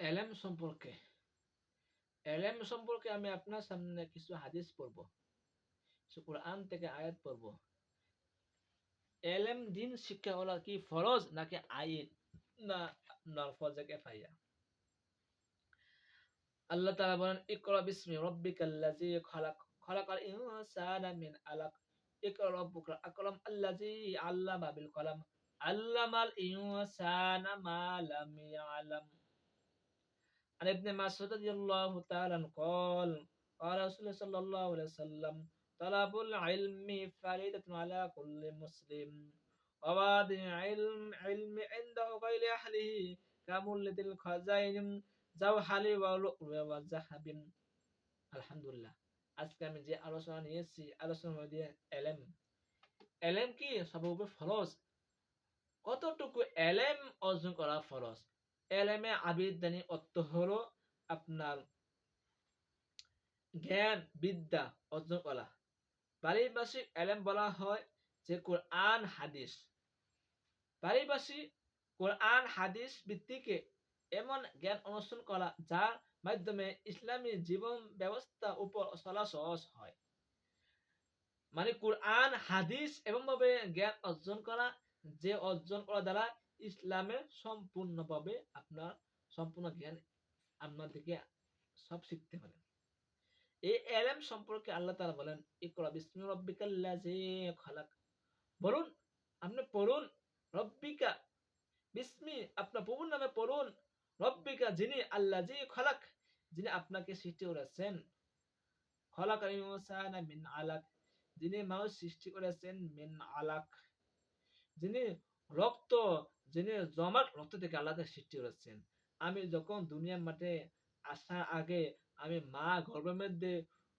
এলেম সম্পর্কে এলেম সম্পর্কে আমি আপনার সামনে কিছু হাদিস পড়ব, কিছু কোরআন থেকে আয়াত পড়ব। এলেম দিন শিক্ষা হলো কি ফরজ নাকি আইন? না নরফজে কেফাইয়া। আল্লাহ তাআলা বলেন, ইকরা বিসমি রাব্বিকাল্লাযী খালাক, খালাকাল ইনসানা মিন আলাক। ইকরা রাব্বুকাল আকরাম আল্লাযী আল্লামা বিল কলাম। আল্লামাল ইনসানা মা লাম ইয়ালাম। عن ابن مسعود رضي الله تعالى عنه قال قال رسول الله صلى الله عليه وسلم طلب العلم فريدة على كل مسلم ووادع علم علم عنده غير أهله كمولد الخزائن জাওহালি ওয়া জাহাবিন আলহামদুলিল্লাহ আজকে আমি যে আলোচনা নিয়েছি আলোচনার মধ্যে এলেম এলেম কি সবার উপরে ফরজ কতটুকু এলেম অর্জন করা ফরজ এলেমে আবিদানি অর্থ হলো আপনার জ্ঞান, বিদ্যা অর্জন করা। পারিভাষিক এলেম বলা হয় যে কোরআন, হাদিস। পারিভাষিক কোরআন, হাদিস ভিত্তিকে এমন জ্ঞান অনুষ্ঠান করা যার মাধ্যমে ইসলামী জীবন ব্যবস্থা উপর চলা সহজ হয়। মানে কোরআন, হাদিস এবং ভাবে জ্ঞান অর্জন করা, যে অর্জন করা দ্বারা ইসলামের সম্পূর্ণভাবে আপনার সম্পূর্ণ জ্ঞান আপনার দিকে সব শিখতে পারেন এই এলএম সম্পর্কে আল্লাহ তাআলা বলেন, ইকরা বিসমি রাব্বিকাল্লাযী খালাক। বলুন, আপনি পড়ুন, রব্বিকা বিসমি, আপনার প্রভুর নামে পড়ুন, রব্বিকা যিনি আল্লাহ জি খলাক, যিনি আপনাকে সৃষ্টি করেছেন। খলাক ইনসানা মিন আলাক? যিনি মানুষ সৃষ্টি করেছেন মিন আলাক। যিনি রক্ত যিনি জমাট রক্ত থেকে আল্লাহ সৃষ্টি করেছেন। আমি যখন দুনিয়ার মাঠে আসার আগে আমি মা গর্ভের মধ্যে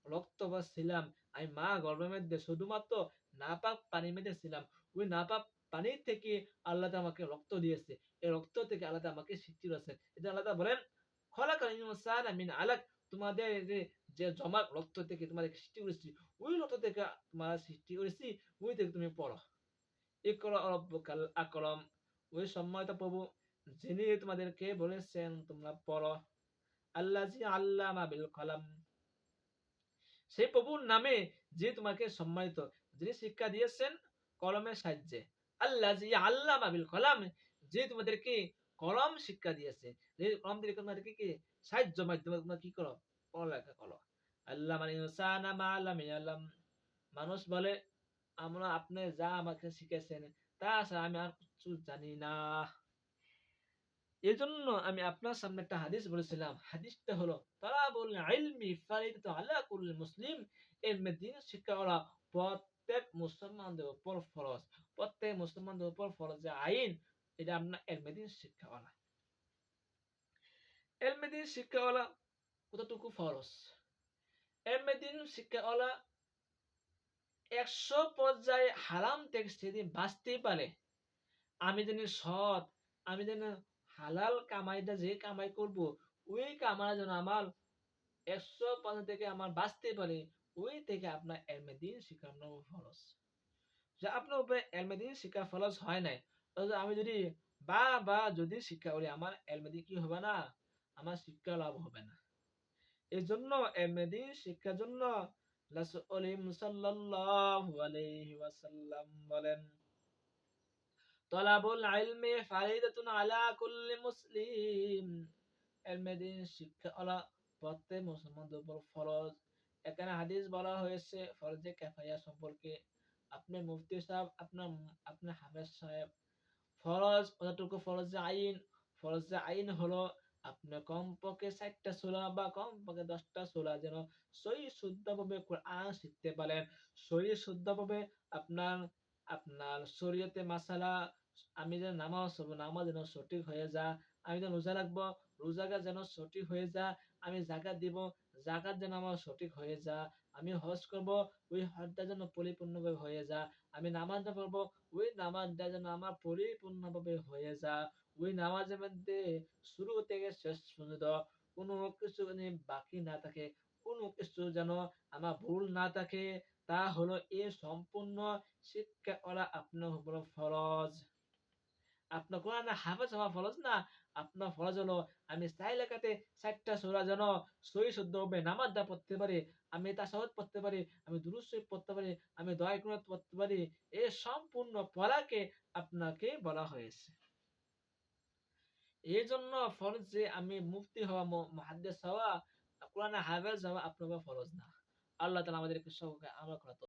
রক্ত ছিলাম, আমি মা গর্ভের মধ্যে শুধুমাত্র নাপাক পানির মধ্যে ছিলাম, ওই নাপাক পানি থেকে আল্লাহ আমাকে রক্ত দিয়েছে। এই রক্ত থেকে আল্লাহ আমাকে সৃষ্টি করেছে এটা আল্লাহ বলেন মিন আলাক তোমাদের যে জমা রক্ত থেকে তোমাদের সৃষ্টি করেছি, ওই রক্ত থেকে তোমার সৃষ্টি করেছি, ওই থেকে তুমি পড়ো। ইকরা রব্বুকাল ওই সম্মানিত প্রভু, যিনি তোমাদেরকে বলেছেন, তোমরা পড়ো। আল্লাজি আল্লামা বিল কলাম। সেই প্রভুর নামে যে তোমাকে সম্মানিত, যিনি শিক্ষা দিয়েছেন কলমের সাহায্যে। আল্লাহ জি আল্লাহ বিল কলাম যে তোমাদেরকে কলম শিক্ষা দিয়েছে। যে কলম দিয়ে তোমাদেরকে কি সাহায্য মাধ্যমে, তোমরা কি করো? পড়ালেখা করো। আল্লাহ মানে ইনসানা মা আল্লাম মানুষ বলে, আমরা আপনি যা আমাকে শিখেছেন তা ছাড়া আমি আর কিছু জানি না। এই জন্য আমি আপনার সামনে একটা হাদিস বলেছিলাম। হাদিসটা হলো তারা বললেন ইলমি ফারিদাতু আলা কুল্লি মুসলিম। এলমে দিন শিক্ষা করা প্রত্যেক মুসলমানদের উপর ফরজ। প্রত্যেক মুসলমানদের উপর ফরজ যে আইন, এটা আপনার এলমেদিন শিক্ষাওয়ালা। এলমেদিন শিক্ষাওয়ালা কতটুকু ফরজ? এলমেদিন শিক্ষাওয়ালা একশো পর্যায়ে হারাম থেকে সেদিন বাঁচতে পারে। আমি যেন সৎ, আমি যেন হালাল কামাইটা যে কামাই করব, ওই কামাই যেন আমার একশো পর্যায় থেকে আমার বাঁচতে পারে, ওই থেকে আপনার এলমেদিন শিক্ষা ফরজ। যে আপনার উপরে এলমেদিন শিক্ষা ফরজ হয় নাই আমি যদি বা বা যদি শিক্ষা করি, আমার এলমেদি কি হবে না? আমার শিক্ষা লাভ হবে না। এই জন্য এলমেদি শিক্ষার জন্য সাল্লাল্লাহু আলাইহি ওয়াসাল্লাম বলেন ইলমি ফারিদাতুন আলা কুল্লি মুসলিম। শিক্ষা হলো, প্রত্যেক উপর ফরজ। এখানে হাদিস বলা হয়েছে, ফরজে কেফায়া সম্পর্কে। আপনি মুফতি সাহেব, আপনার আপনার হাফেজ সাহেব। ফরজ কতটুকু ফরজ আইন। ফরজ আইন হলো আপনি কমপক্ষে চারটা সোলা বা কমপক্ষে দশটা সোলা যেন সই শুদ্ধভাবে কোরআন শিখতে পারেন। সই শুদ্ধভাবে আপনার আপনার শরীয়তে মাসালা, আমি যেন নামাজ নামাজ যেন সঠিক হয়ে যা আমি যেন রোজা রাখব রোজাটা যেন সঠিক হয়ে যা আমি জাকাত দিব জাকাত যেন আমার সঠিক হয়ে যা আমি হজ করব, ওই হজটা যেন পরিপূর্ণভাবে হয়ে যা আমি নামাজটা পড়ব ওই নামাজটা যেন আমার পরিপূর্ণভাবে হয়ে যা ওই নামাজের মধ্যে শুরু থেকে শেষ পর্যন্ত কোনো কিছু বাকি না থাকে, কোনো কিছু যেন আমার ভুল না থাকে, তা হলো এ সম্পূর্ণ শিক্ষা করা আপনার উপর ফরজ। আপনার কোরআন হাফেজ হওয়া ফরজ না? আপনার ফরজ হলো আমি চাই লেখাতে চারটা সোরা যেন সই শুদ্ধ হবে নামাজ দা পড়তে পারি, আমি তাসাহুদ পড়তে পারি, আমি শরীফ পড়তে পারি, আমি দয়া কুনাত পড়তে পারি এই সম্পূর্ণ পড়াকে আপনাকে বলা হয়েছে। এই জন্য ফরজ যে আমি মুক্তি হওয়া মহাদ্দেশ হওয়া, কোরআনে হাফেজ হওয়া আপনার ফরজ না। আল্লাহ তালা আমাদেরকে সকলকে আমল করা